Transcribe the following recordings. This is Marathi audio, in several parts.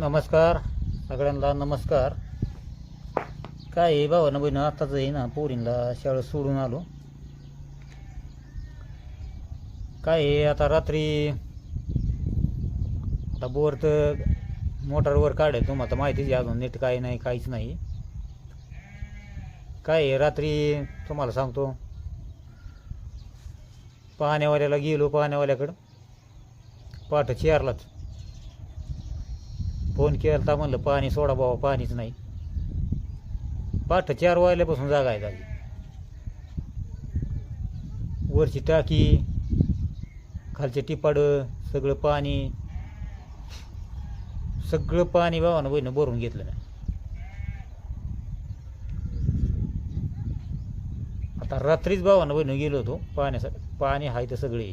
नमस्कार सगळ्यांना नमस्कार. काय आहे भावानं बहिणं आताच आहे ना पोरींला शाळा सोडून आलो. काय आहे आता रात्री आता बोर तर मोटारवर काढे तुम्हाला तर माहितीच आहे अजून नीट काही नाही काहीच नाही. काय आहे रात्री तुम्हाला सांगतो. पाहण्यावाल्याला गेलो पाहण्यावाल्याकडं. पाठ चेअरलाच फोन केला तर म्हणलं पाणी सोडा बाबा पाणीच नाही. पाठ चार वाजल्यापासून जागा आहे झाली वरची टाकी खालचे टिपाडं सगळं पाणी. सगळं पाणी बाबानं बहिणं भरून घेतलं ना आता रात्रीच बाबानं बहिणं गेलो होतो पाण्यासाठी. पाणी आहे तर सगळे.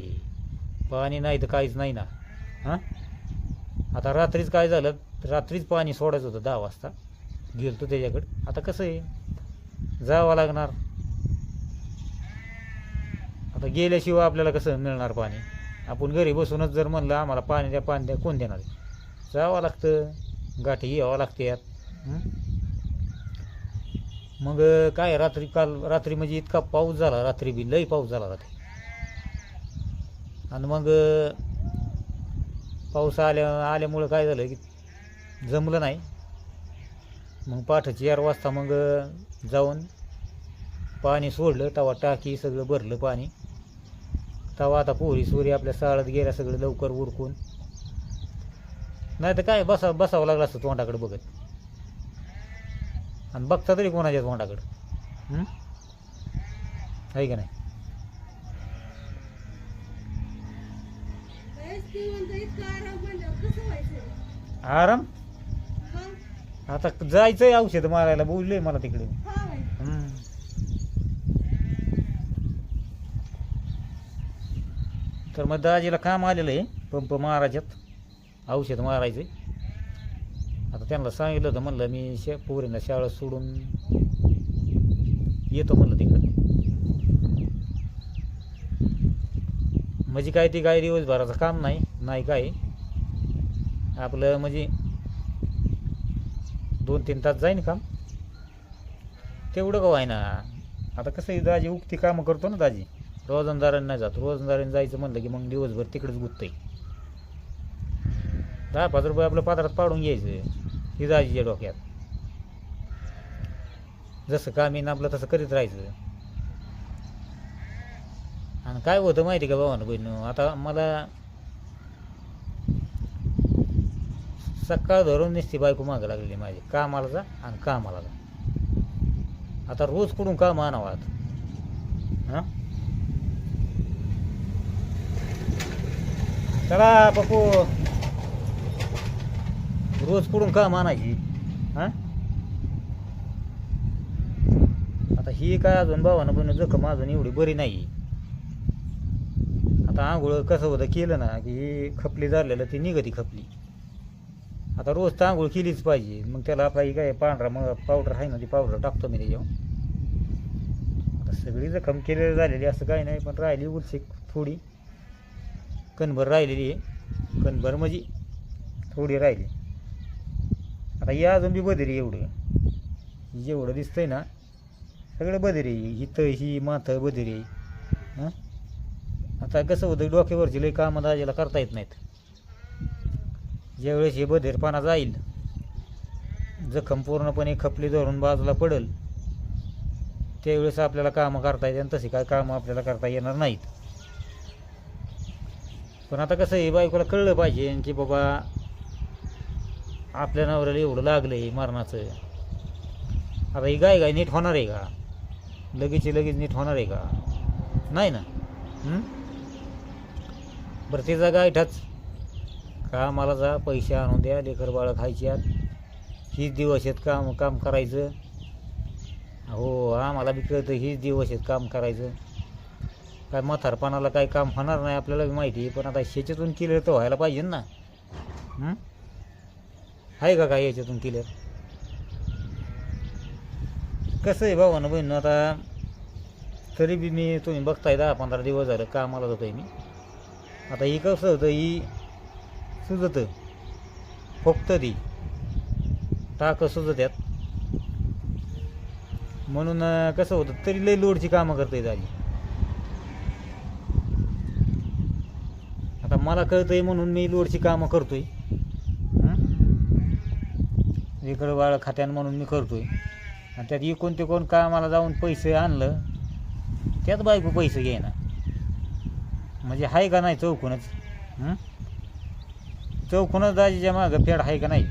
पाणी नाही तर काहीच नाही ना. हां? आता रात्रीच काय झालं? रात्रीच पाणी सोडायचं होतं दहा वाजता. गेलतो त्याच्याकडं. आता कसं आहे? जावं लागणार. आता गेल्याशिवाय आपल्याला कसं मिळणार पाणी? आपण घरी बसूनच जर म्हणलं आम्हाला पाणी द्या पाणी द्या कोण देणार आहे? जावं लागतं. गाठी घ्यावं लागते यात. मग काय रात्री काल रात्री म्हणजे इतका पाऊस झाला रात्री बी लई पाऊस झाला रात्री. आणि मग पाऊस आल्या आल्यामुळं काय झालं की जमलं नाही. मग पाठ चार वाजता मग जाऊन पाणी सोडलं तवा टाकी सगळं भरलं पाणी. तवा आता पोरी सोरी आपल्या साळत गेल्या सगळं लवकर उरकून. नाही तर काय बसा बसावं लागलं असतं तोंडाकडे बघत. आणि बघता तरी कोणाच्या तोंडाकडं? आहे का नाही? आराम आता जायचंय औषध मारायला बोलले मला तिकडे. हं. तर मग दाजीला काम आलेलं आहे पंप मारायच्यात औषध मारायचे आता त्यांना सांगितलं होतं म्हणलं मी शे पोरींना शाळा सोडून येतो म्हणलं तिकडं. म्हणजे काय ती काय दिवसभराचं काम नाही. नाही काय आपलं म्हणजे दोन तीन तास जाईन काम. तेवढं का ना आता कसं आहे दाजी उक्ती कामं करतो ना दाजी. रोजंदारांना नाही जात. रोजंदारांनी जायचं म्हणलं की मग दिवसभर तिकडेच गुत्तय. दहा पाच रुपये आपलं पात्रात पाडून घ्यायचं ही दाजीच्या डोक्यात. जसं काम येईन आपलं तसं करीत राहायचं. आणि काय होतं माहिती का भावानं बहिण आता मला सकाळ धरून नुसती बायको मागं लागलेली माझी. कामाला जा आणि कामाला जा. आता रोज कुठून काम आणावं आता? हां? चला बापू रोज कुठून काम आणायची हां? आता ही काय अजून भावानं पण जखम अजून एवढी बरी नाही. आता आंघोळ कसं होतं केलं ना की ही खपली झालेलं ती निघती खपली. आता रोज तर आंघोळ केलीच पाहिजे. मग त्याला आपला ही काय पांढरा मग पावडर आहे ना ती पावडर टाकतो मी त्याच्यावर. आता सगळी जखम केलेली झालेली असं काही नाही पण राहिली उलशी थोडी. कणभर राहिलेली आहे. कणभर म्हणजे थोडी राहिली. आता ही अजून बी बदरी एवढं. जेवढं दिसतंय ना सगळं बदरी आहे. ही माथं बदरी आहे. हां? आता कसं होतं डोक्यावरची लई कामं दाजेला करता येत नाहीत. ज्यावेळेस हे बधीरपणा जाईल जखम पूर्णपणे खपली धरून बाजूला पडल त्यावेळेस आपल्याला कामं करता येते आणि तशी काय कामं आपल्याला करता येणार नाहीत. पण आता कसं आहे बायकोला कळलं पाहिजे की बाबा आपल्या नवऱ्याला एवढं लागलं आहे मरणाचं. आता ही गाय गाय नीट होणार आहे का? लगेच लगेच नीट होणार आहे का? नाही ना? बरं तिचा गायठाच कामाला जा पैसे आणून द्या लेकर बाळं खायची आत हीच दिवस आहेत काम काम करायचं. हो आम्हाला बी कळतं हीच दिवस आहेत काम करायचं. काय म्हातारपणाला काही काम होणार नाही आपल्याला बी माहिती आहे पण आता शेच्यातून क्लिअर तर व्हायला पाहिजे ना. आहे का काय याच्यातून क्लिअर कसं आहे भावानं बहिण आता तरी बी मी तुम्ही बघताय दहा पंधरा दिवस झालं कामाला जातोय मी. आता ही कसं होतं ही सुजत. फक्त ती. टाकं सुचत्यात म्हणून कसं होतं तरी लई लोडची कामं करता येत आली आता मला कळतंय म्हणून मी लोडची कामं करतोय. हं? इकडं बाळ खात्यान म्हणून मी करतोय. आणि त्यात इकून कोण कामाला जाऊन पैसे आणलं त्यात बायको पैसे घेईना म्हणजे आहे का नाही चौकूनच? हं? चौकोनच दाजीच्या मागं फेड आहे का नाही?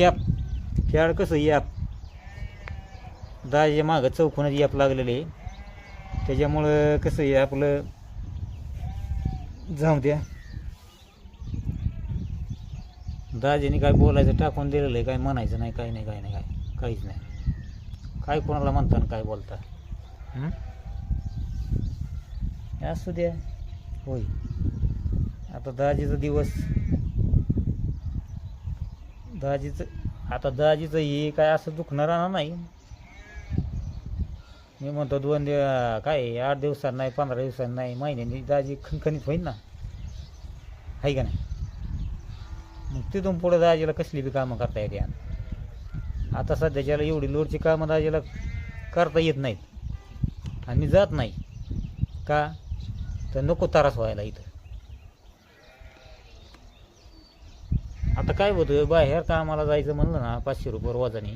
याप फेड कसं याप दाजीच्या मागं चौकोनच याप लागलेले. आहे त्याच्यामुळं कसं आहे आपलं? जाऊ द्या. दाजीने काय बोलायचं टाकून दिलेलं आहे काय म्हणायचं नाही काय नाही काय नाही काय काहीच नाही. काय कोणाला म्हणता आणि काय बोलता? असू द्या. होय. आता दाजीचा दिवस दाजीचं आता दहाजीचं हे काय असं दुखणार राहणार नाही. मी म्हणतो दोन दिव काय आठ दिवसांनी नाही पंधरा दिवसांनी नाही महिन्यानी दाजी खणखणीत होईल ना. आहे का नाही? मग तिथून पुढं दाजीला कसली बी कामं करता येते आता सध्याच्याला एवढी लोडची कामं दाजीला करता येत नाहीत. आणि मी जात नाही. का? तर नको त्रास व्हायला इथं. आता काय होतं बाहेर कामाला जायचं म्हणलं ना पाचशे रुपये वजानी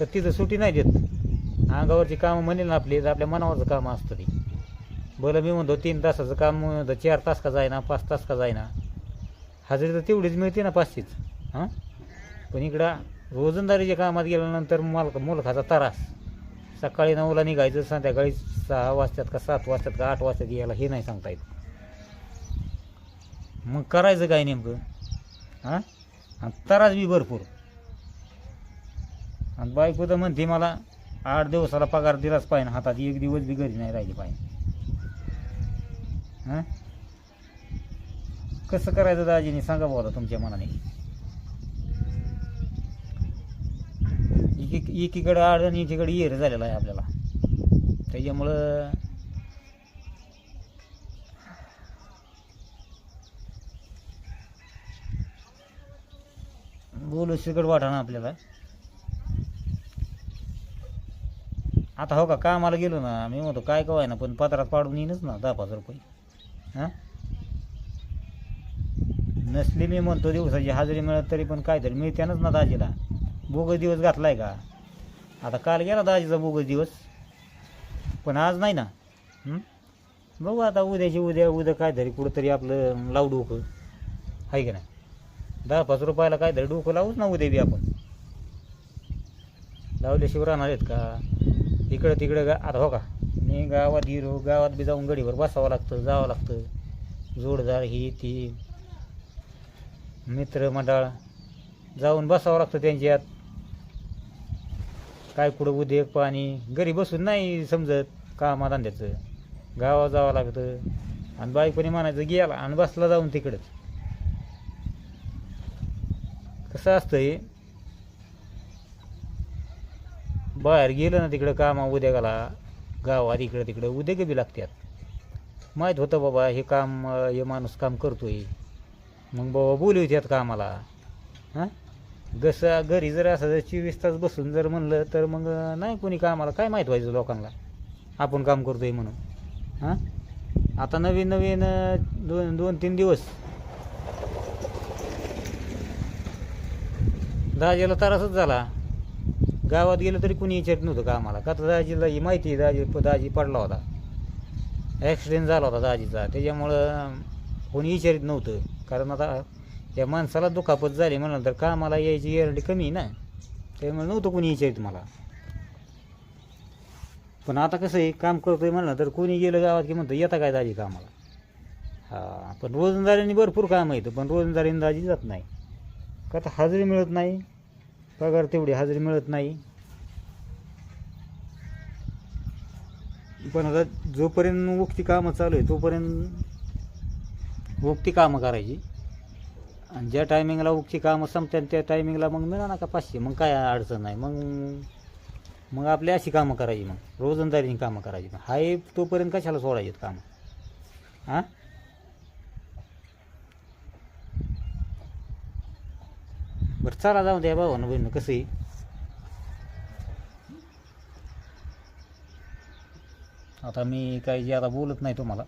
तर तिथं सुटी नाही देत. अंगावरची कामं म्हणेल ना आपली तर आपल्या मनावरचं काम असतं ते. बरं मी म्हणतो तीन तासाचं काम म्हणतो चार तास का जायना पाच तास का जायना हजेरी तर तेवढीच मिळते ना पाचशेच हां? पण इकडं रोजंदारीच्या कामात गेल्यानंतर मालक मुलखाचा त्रास. सकाळी नऊला निघायचं संध्याकाळी सहा वाजतात का सात वाजतात का आठ वाजतात यायला हे नाही सांगता येत. मग करायचं काय नेमकं? हां? आणि त्रास बी भरपूर. आणि बायको तर म्हणते मला आठ दिवसाला पगार दिलाच पाहिजे हातात एक दिवस बी घरी नाही राहिली पाहिजे. हां? कसं करायचं दाजीने? सांगा बोला तुमच्या मनाने. एकी एकीकडं आड आणि एकीकडे येर झालेला आहे आपल्याला. त्याच्यामुळं बोलू शिकड वाटा ना आपल्याला. आता हो का कामाला गेलो ना मी म्हणतो काय कवाय ना पण पत्रात पाडून येईनच ना दहा पाच रुपये. हां? नसली मी म्हणतो दिवसाची हजेरी मिळत तरी पण काहीतरी मिळत्यानच ना दाजीला. बोगस दिवस घातलाय का? आता काल गेला दाजीचा बोगस दिवस. पण आज नाही ना. बघू आता उद्याची उद्या उद्या काहीतरी कुठंतरी आपलं लावडू आहे का नाही? दहा पाच रुपयाला काय काहीतरी डोकं लावूच ना उद्या बी आपण. लावल्याशिवाय राहणार आहेत का? इकडं तिकडं गा आता हो का? मी गावात गिरो गावात बी जाऊन गडीवर बसावं लागतं जावं लागतं. जोडदार ही ती. मित्र मंडळ. जाऊन बसावं लागतं त्यांच्यात काय कुठं उद्योग पाणी. घरी बसून नाही समजत कामाधंद्याचं. गावात जावं लागतं. आणि बायकोनी म्हणायचं गेला आणि बसला जाऊन तिकडंच कसं असतं आहे बाहेर गेलं ना तिकडं कामा उद्या गाला गावात इकडं तिकडं उद्या बी लागतात माहीत होतं बाबा हे काम हे माणूस काम करतोय. मग बाबा बोलू त्यात कामाला. हां? कसं घरी जर असं जर चोवीस तास बसून जर म्हणलं तर मग नाही कोणी कामाला काय माहीत व्हायचं लोकांना? आपण काम करतोय म्हणून. हां? आता नवीन नवीन दोन दोन तीन दिवस दाजीला त्रासच झाला. गावात गेलं तरी कुणी विचारत नव्हतं कामाला का तर दाजीला ही माहिती आहे दाजी दाजी पडला होता. ॲक्सिडेंट झाला होता दाजीचा. त्याच्यामुळं कोणी विचारित नव्हतं. कारण आता या माणसाला दुखापत झाली म्हणल्यानंतर कामाला यायची गॅरंटी कमी आहे ना. त्यामुळे नव्हतं कोणी विचारित मला. पण आता कसं आहे काम करतोय म्हणलं तर कोणी गेलं गावात की म्हणतं येता काय दाजी कामाला? हां पण रोजंदारीने भरपूर काम येतं पण रोजंदारीने दाजी जात नाही. का तर हजेरी मिळत नाही. पगार तेवढी हजेरी मिळत नाही. पण आता जोपर्यंत उक्ती कामं चालू आहे तोपर्यंत उक्ती कामं करायची. आणि ज्या टायमिंगला उक्ती कामं संपतात त्या टायमिंगला मग मिळा ना का पाचशे? मग काय अडचण नाही. मग मग आपली अशी कामं करायची मग. रोजंदारीने कामं करायची मग. हाय तोपर्यंत कशाला सोडायचे कामं? हां बरं चला जाऊ द्या भावानं बहिणं कसं आहे आता मी काही जे आता बोलत नाही तुम्हाला.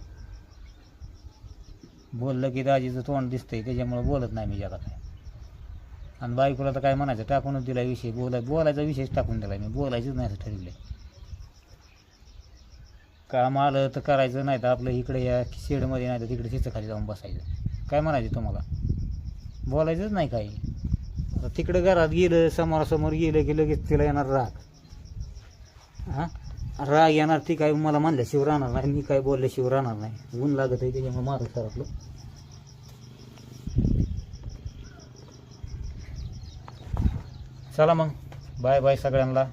बोललं की दाजीचं तोंड दिसतंय त्याच्यामुळे बोलत नाही मी ज्यादा काय आणि बायकोला तर काय म्हणायचं टाकूनच दिला विषय बोलाय बोलायचा विषयच टाकून दिला मी बोलायचंच नाही असं ठरवलं काम आलं तर करायचं नाही तर आपलं इकडे या शेडमध्ये नाही तर तिकडे तिथं खाली जाऊन बसायचं. काय म्हणायचं तुम्हाला? बोलायचंच नाही काही. आता घरात गेलं समोरासमोर गेलं की लगेच तिला येणार राग. हां? राग येणार ती काय मला म्हणल्याशिवाय राहणार नाही मी काय बोलल्याशिवाय राहणार नाही. ऊन लागत आहे त्याच्यामुळे मारत सरकलं. चला मग. बाय बाय सगळ्यांना.